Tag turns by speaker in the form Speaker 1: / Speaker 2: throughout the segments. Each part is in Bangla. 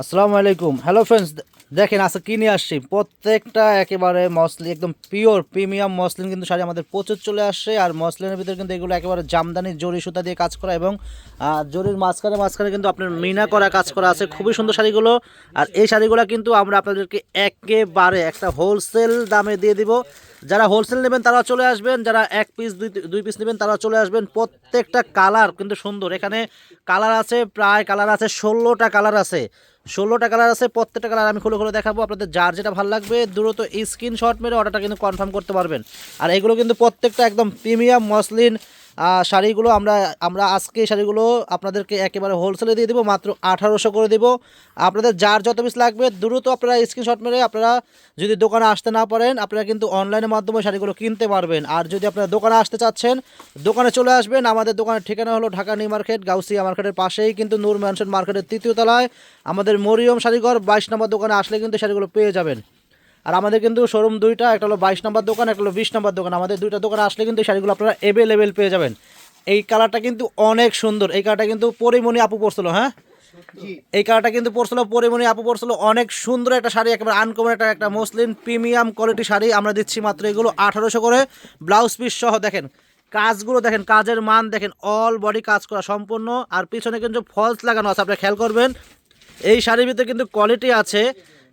Speaker 1: আসসালামু আলাইকুম। হ্যালো ফ্রেন্ডস দেখেন আজকে কি নিয়ে আসছি? প্রত্যেকটা একেবারে মসলিন একদম পিওর প্রিমিয়াম মসলিন কিন্তু শাড়ি আমাদের প্রচুর চলে আসছে। আর মসলিনের ভিতরে কিন্তু এগুলো একেবারে জামদানি জরি সুতা দিয়ে কাজ করা এবং জরির মাঝখানে মাঝখানে কিন্তু আপনার মিনা করা কাজ করা আছে। খুবই সুন্দর শাড়িগুলো। আর এই শাড়িগুলো কিন্তু আমরা আপনাদেরকে একেবারে একটা হোলসেল দামে দিয়ে দিব। যারা হোলসেল নেবেন তারা চলে আসবেন, যারা এক পিস দুই দুই পিস নেবেন তারা চলে আসবেন। প্রত্যেকটা কালার কিন্তু সুন্দর। এখানে কালার আছে, প্রায় কালার আছে, ষোলোটা কালার আছে। ষোলোটা কালার আছে, প্রত্যেকটা কালার আমি খুলে খুলে দেখাবো। আপনাদের যার যেটা ভালো লাগবে, দ্রুত স্ক্রিনশট মেরে অর্ডারটা কিন্তু কনফার্ম করতে পারবেন। আর এগুলো কিন্তু প্রত্যেকটা একদম প্রিমিয়াম মসলিন শাড়িগুলো আমরা আমরা আজকে শাড়িগুলো আপনাদেরকে একেবারে হোলসেলে দিয়ে দেবো, মাত্র আঠারোশো করে দেবো। আপনাদের যার যত পিস লাগবে, দ্রুত আপনারা স্ক্রিনশট মেরে আপনারা যদি দোকানে আসতে না পারেন, আপনারা কিন্তু অনলাইনের মাধ্যমে শাড়িগুলো কিনতে পারবেন। আর যদি আপনারা দোকানে আসতে চাচ্ছেন, দোকানে চলে আসবেন। আমাদের দোকানের ঠিকানা হলো ঢাকা নিউ মার্কেট, গাউসিয়া মার্কেটের পাশেই, কিন্তু নূর ম্যানশন মার্কেটের তৃতীয় তলায়। আমাদের মরিয়ম শাড়িঘর, বাইশ নম্বর দোকানে আসলে কিন্তু শাড়িগুলো পেয়ে যাবেন। আর আমাদের কিন্তু শোরুম দুইটা একটা হলো বাইশ নম্বর দোকান একটা হলো বিশ নম্বর দোকান। আমাদের দুইটা দোকানে আসলে কিন্তু শাড়িগুলো আপনারা অ্যাভেলেবেল পেয়ে যাবেন। এই কালারটা কিন্তু অনেক সুন্দর। এই কালারটা কিন্তু পরিমণি আপু পড়ছিল হ্যাঁ? এই কালারটা কিন্তু পড়ছিল পরিমণি আপু পড়ছিল অনেক সুন্দর একটা শাড়ি একেবারে আনকমন একটা একটা মসলিন প্রিমিয়াম কোয়ালিটি শাড়ি। আমরা দিচ্ছি মাত্র এগুলো আঠারোশো করে। ব্লাউজ পিস সহ দেখেন কাজগুলো দেখেন কাজের মান দেখেন অল বডি কাজ করা সম্পূর্ণ। আর পিছনে কিন্তু ফলস লাগানো আছে আপনারা খেয়াল করবেন। এই শাড়ির ভিতরে কিন্তু কোয়ালিটি আছে।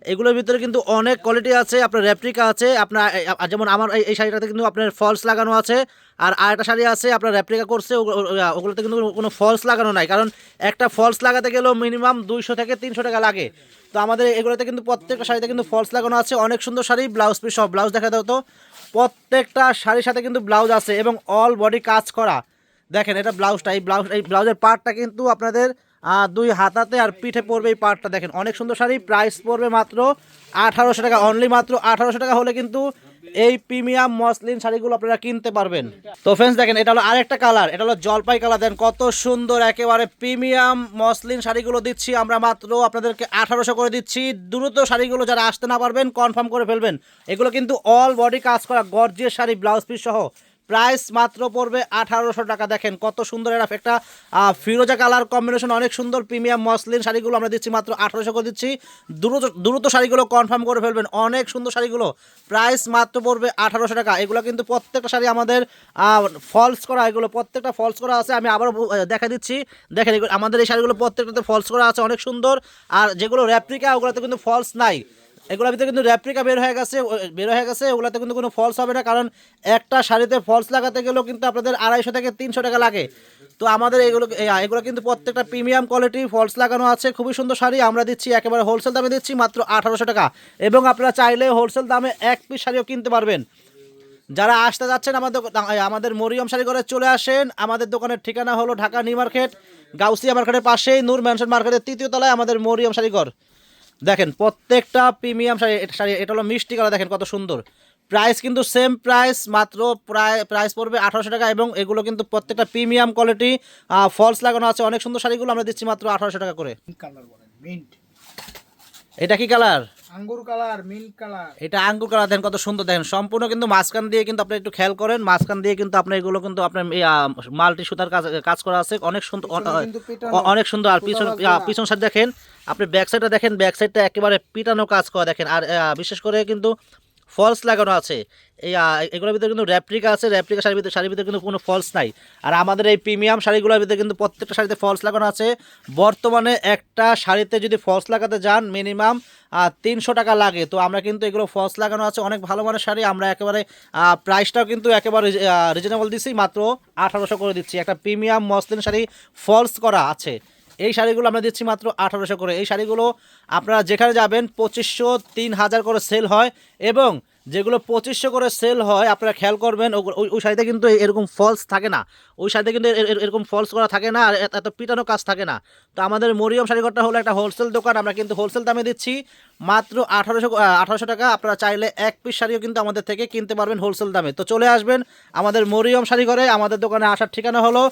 Speaker 1: এগুলোর ভিতরে কিন্তু অনেক কোয়ালিটি আছে, আপনার রেপ্রিকা আছে, আপনার যেমন আমার এই- শাড়িটাতে কিন্তু আপনার ফলস লাগানো আছে, আর আরেকটা শাড়ি আছে, আপনার রেপ্রিকা করছে ওগুলোতে কিন্তু কোনো ফলস লাগানো নাই, কারণ একটা ফলস লাগাতে গেলেও মিনিমাম দুইশো থেকে তিনশো টাকা লাগে। তো আমাদের এগুলোতে কিন্তু প্রত্যেকটা শাড়িতে কিন্তু ফলস লাগানো আছে, অনেক সুন্দর শাড়ি ব্লাউজ পিস সব ব্লাউজ দেখা দাও তো, প্রত্যেকটা শাড়ির সাথে কিন্তু ব্লাউজ আছে এবং অল বডি কাজ করা। দেখেন এটা ব্লাউজটা এই ব্লাউজ এই ব্লাউজের পার্টটা কিন্তু আপনাদের দুই হাতাতে আর পিঠে পড়বে এই পার্টটা দেখেন, অনেক সুন্দর শাড়ি প্রাইস পড়বে মাত্র আঠারোশো টাকা অনলি মাত্র আঠারোশো টাকা হলে কিন্তু এই প্রিমিয়াম মসলিন শাড়িগুলো আপনারা কিনতে পারবেন। তো ফ্রেন্ডস দেখেন, এটা হলো আরেকটা কালার এটা হলো জলপাই কালার দেন কত সুন্দর একেবারে প্রিমিয়াম মসলিন শাড়িগুলো দিচ্ছি আমরা মাত্র আপনাদেরকে আঠারোশো করে দিচ্ছি। দ্রুত শাড়িগুলো যারা আসতে না পারবেন কনফার্ম করে ফেলবেন। এগুলো কিন্তু অল বডি কাজ করা গর্জিয়ার শাড়ি ব্লাউজ পিস সহ। প্রাইস মাত্র পড়বে আঠারোশো টাকা। দেখেন কত সুন্দর একটা একটা ফিরোজা কালার কম্বিনেশন অনেক সুন্দর প্রিমিয়াম মসলিন শাড়িগুলো আমরা দিচ্ছি মাত্র আঠারোশো করে দিচ্ছি। দ্রুত দ্রুত শাড়িগুলো কনফার্ম করে ফেলবেন। অনেক সুন্দর শাড়িগুলো। প্রাইস মাত্র পড়বে আঠারোশো টাকা। এগুলো কিন্তু প্রত্যেকটা শাড়ি আমাদের ফলস করা, এগুলো প্রত্যেকটা ফলস করা আছে। আমি আবার দেখা দিচ্ছি। দেখেন আমাদের এই শাড়িগুলো প্রত্যেকটাতে ফলস করা আছে, অনেক সুন্দর। আর যেগুলো র্যাপ্রিকা ওগুলোতে কিন্তু ফলস নাই। এগুলোর ভিতরে কিন্তু র্যাপ্রিকা বের হয়ে গেছে বের হয়ে গেছে ওগুলোতে কিন্তু কোনো ফলস হবে না, কারণ একটা শাড়িতে ফলস লাগাতে গেলেও কিন্তু আপনাদের আড়াইশো থেকে তিনশো টাকা লাগে। তো আমাদের এগুলো এগুলো কিন্তু প্রত্যেকটা প্রিমিয়াম কোয়ালিটি ফলস লাগানো আছে, খুবই সুন্দর শাড়ি, আমরা দিচ্ছি একেবারে হোলসেল দামে দিচ্ছি মাত্র আঠারোশো টাকা। এবং আপনারা চাইলে হোলসেল দামে এক পিস শাড়িও কিনতে পারবেন। যারা আসতে যাচ্ছেন আমাদের আমাদের মরিয়ম শাড়ি ঘরে চলে আসেন, আমাদের দোকানের ঠিকানা হলো ঢাকা নিউ মার্কেট, গাউসিয়া মার্কেটের পাশেই, নূর ম্যানশন মার্কেটের তৃতীয় তলায় আমাদের মরিয়ম শাড়ি ঘর। দেখেন প্রত্যেকটা প্রিমিয়াম শাড়ি এটা শাড়ি এটা হলো মিষ্টি কালার দেখেন কত সুন্দর। প্রাইস কিন্তু সেম প্রাইস মাত্র প্রায় প্রাইস পড়বে আঠারোশো টাকা এবং এগুলো কিন্তু প্রত্যেকটা প্রিমিয়াম কোয়ালিটি ফলস লাগানো আছে। অনেক সুন্দর শাড়িগুলো আমরা দিচ্ছি মাত্র আঠারোশো টাকা করে।
Speaker 2: মিন্ট
Speaker 1: এটা কি কালার
Speaker 2: আঙ্গুর কালার মিন্ট কালার।
Speaker 1: এটা আঙ্গুর কালার দেখেন কত সুন্দর দেখেন। সম্পূর্ণ কিন্তু মাঝখান দিয়ে কিন্তু আপনি একটু খেয়াল করেন মাঝখান দিয়ে কিন্তু আপনার এগুলো কিন্তু আপনার মাল্টি সুতার কাজ কাজ করা আছে। অনেক সুন্দর অনেক সুন্দর। আর পিছন পিছন সাইড দেখেন আপনি ব্যাক সাইডটা দেখেন ব্যাক সাইডটা একেবারে পিটানো কাজ করা দেখেন। আর বিশেষ করে কিন্তু ফলস লাগানো আছে। এই এগুলোর ভিতরে কিন্তু র্যাপ্রিকা আছে র্যাপ্রিকা শাড়ির ভিতরে শাড়ির ভিতরে কিন্তু কোনো ফলস নাই। আর আমাদের এই প্রিমিয়াম শাড়িগুলোর ভিতরে কিন্তু প্রত্যেকটা শাড়িতে ফলস লাগানো আছে। বর্তমানে একটা শাড়িতে যদি ফলস লাগাতে যান মিনিমাম তিনশো টাকা লাগে। তো আমরা কিন্তু এগুলো ফলস লাগানো আছে। অনেক ভালো মানের শাড়ি। আমরা একেবারে প্রাইসটাও কিন্তু একেবারে রিজনেবল দিচ্ছি মাত্র আঠারোশো করে দিচ্ছি। একটা প্রিমিয়াম মসলিন শাড়ি ফলস করা আছে। এই শাড়িগুলো আমরা দিচ্ছি মাত্র আঠারোশো করে। এই শাড়িগুলো আপনারা যেখানে যাবেন, পঁচিশশো, তিন হাজার করে সেল হয় এবং যেগুলো পঁচিশশো করে সেল হয়, আপনারা খেয়াল করবেন ওই শাড়িতে কিন্তু এরকম ফলস থাকে না। ওই শাড়িতে কিন্তু এর- এর- এরকম ফলস করা থাকে না আর এত পিটানো কাজ থাকে না। তো আমাদের মরিয়ম শাড়িঘরটা হলো একটা হোলসেল দোকান। আমরা কিন্তু হোলসেল দামে দিচ্ছি মাত্র আঠারোশো আঠারোশো টাকা। আপনারা চাইলে এক পিস শাড়িও কিন্তু আমাদের থেকে কিনতে পারবেন হোলসেল দামে। তো চলে আসবেন আমাদের মরিয়ম শাড়িঘরে। আমাদের দোকানে আসার ঠিকানা হলো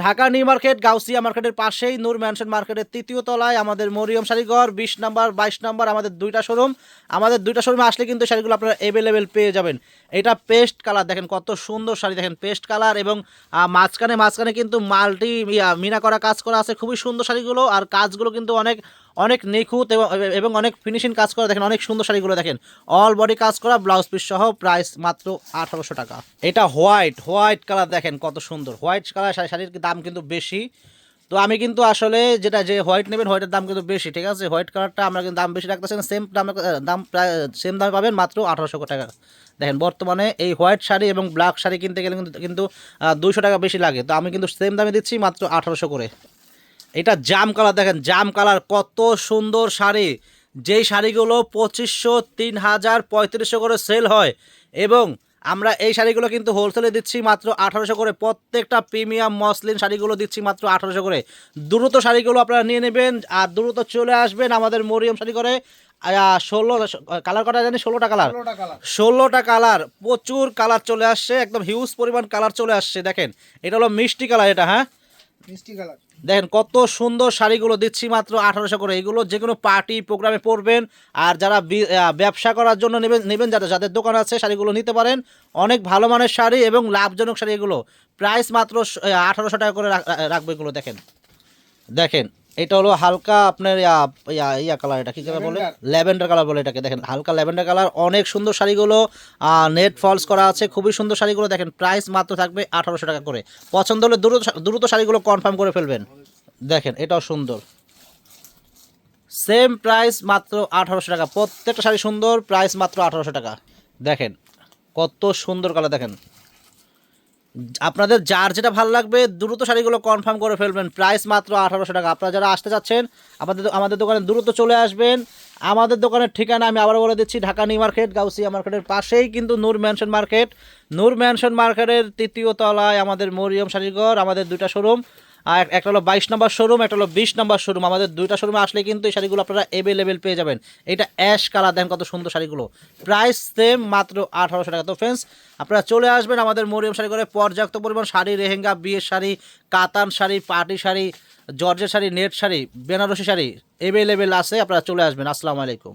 Speaker 1: ঢাকা নিউ মার্কেট, গাউসিয়া মার্কেটের পাশেই নূর ম্যানশন মার্কেটের তৃতীয় তলায় আমাদের মরিয়ম শাড়িঘর বিশ নাম্বার, বাইশ নাম্বার, আমাদের দুইটা শোরুম আমাদের দুইটা শোরুমে আসলে কিন্তু শাড়িগুলো আপনারা অ্যাভেলেবেল পেয়ে যাবেন। এটা পেস্ট কালার দেখেন কত সুন্দর শাড়ি, দেখেন পেস্ট কালার এবং মাঝখানে মাঝখানে কিন্তু মাল্টি মিনা করা কাজ করা আছে, খুবই সুন্দর শাড়িগুলো। আর কাজগুলো কিন্তু অনেক অনেক নিখুঁত এবং অনেক ফিনিশিং কাজ করা, দেখেন অনেক সুন্দর শাড়িগুলো দেখেন। অল বডি কাজ করা ব্লাউজ পিস সহ প্রাইস মাত্র আঠারোশো টাকা। এটা হোয়াইট হোয়াইট কালার দেখেন কত সুন্দর। হোয়াইট কালার শাড়ির দাম কিন্তু বেশি। তো আমি কিন্তু আসলে যেটা, যে হোয়াইট নেবেন হোয়াইটের দাম কিন্তু বেশি, ঠিক আছে? হোয়াইট কালারটা আমরা কিন্তু দাম বেশি রাখতেছেন সেম দাম দাম প্রায় সেম দামে পাবেন মাত্র আঠারোশো টাকা। দেখেন বর্তমানে এই হোয়াইট শাড়ি এবং ব্ল্যাক শাড়ি কিনতে গেলে কিন্তু কিন্তু দুইশো টাকা বেশি লাগে। তো আমি কিন্তু সেম দামে দিচ্ছি মাত্র আঠারোশো করে। এটা জাম কালার দেখেন জাম কালার কত সুন্দর শাড়ি। যেই শাড়িগুলো পঁচিশশো তিন হাজার পঁয়ত্রিশশো করে সেল হয় এবং আমরা এই শাড়িগুলো কিন্তু হোলসেলে দিচ্ছি মাত্র আঠারোশো করে। প্রত্যেকটা প্রিমিয়াম মসলিন শাড়িগুলো দিচ্ছি মাত্র আঠারোশো করে। দ্রুত শাড়িগুলো আপনারা নিয়ে নেবেন আর দ্রুত চলে আসবেন আমাদের মরিয়ম শাড়ি করে ষোলো কালার কটা জানি? ষোলোটা কালার।
Speaker 2: ষোলোটা কালার।
Speaker 1: প্রচুর কালার চলে আসছে একদম হিউজ পরিমাণ কালার চলে আসছে দেখেন। এটা হলো মিষ্টি কালার এটা হ্যাঁ? দেখেন কত সুন্দর শাড়িগুলো দিচ্ছি মাত্র আঠারোশো করে। এগুলো যে কোনো পার্টি, প্রোগ্রামে পরবেন আর যারা ব্যবসা করার জন্য নেবেন নেবেন যাদের যাদের দোকান আছে শাড়িগুলো নিতে পারেন। অনেক ভালো মানের শাড়ি এবং লাভজনক শাড়ি এগুলো। প্রাইস মাত্র আঠারোশো টাকা করে রাখ- রাখব এগুলো, দেখেন। দেখেন এটা হলো হালকা আপনার ইয়া- কালার এটা কি কালার বলে? ল্যাভেন্ডার কালার বলে এটাকে দেখেন হালকা ল্যাভেন্ডার কালার অনেক সুন্দর শাড়িগুলো নেট ফলস করা আছে খুবই সুন্দর শাড়িগুলো দেখেন প্রাইস মাত্র থাকবে আঠারোশো টাকা করে। পছন্দ হলে দ্রুত দ্রুত শাড়িগুলো কনফার্ম করে ফেলবেন। দেখেন এটাও সুন্দর। সেম প্রাইস মাত্র আঠারোশো টাকা প্রত্যেকটা শাড়ি সুন্দর প্রাইস মাত্র আঠারোশো টাকা। দেখেন কত সুন্দর কালার দেখেন। আপনাদের যার যেটা ভালো লাগবে, দ্রুত শাড়িগুলো কনফার্ম করে ফেলবেন। প্রাইস মাত্র আঠারোশো টাকা। আপনারা যারা আসতে চাচ্ছেন, আমাদের আমাদের দোকানে দ্রুত চলে আসবেন। আমাদের দোকানের ঠিকানা আমি আবার বলে দিচ্ছি, ঢাকা নিউ মার্কেট, গাউসিয়া মার্কেটের পাশেই কিন্তু Noor mansion market. Noor mansion মার্কেটের তৃতীয় তলায় আমাদের মরিয়ম শাড়িঘর, আমাদের দুইটা শোরুম আর একটা হলো বাইশ নম্বর শোরুম একটা হলো বিশ নম্বর শোরুম আমাদের দুইটা শোরুমে আসলে কিন্তু এই শাড়িগুলো আপনারা অ্যাভেলেবেল পেয়ে যাবেন। এটা অ্যাশ কালার দেন কত সুন্দর শাড়িগুলো। প্রাইস সেম মাত্র আঠারোশো টাকা। তো ফ্রেন্ডস আপনারা চলে আসবেন আমাদের মরিয়ম শাড়ি করে পর্যাপ্ত পরিমাণ শাড়ি রেহেঙ্গা বিয়ের শাড়ি, কাতান শাড়ি, পার্টি শাড়ি, জর্জের শাড়ি, নেট শাড়ি, বেনারসি শাড়ি অ্যাভেলেবেল আছে। আপনারা চলে আসবেন। আসসালামু আলাইকুম।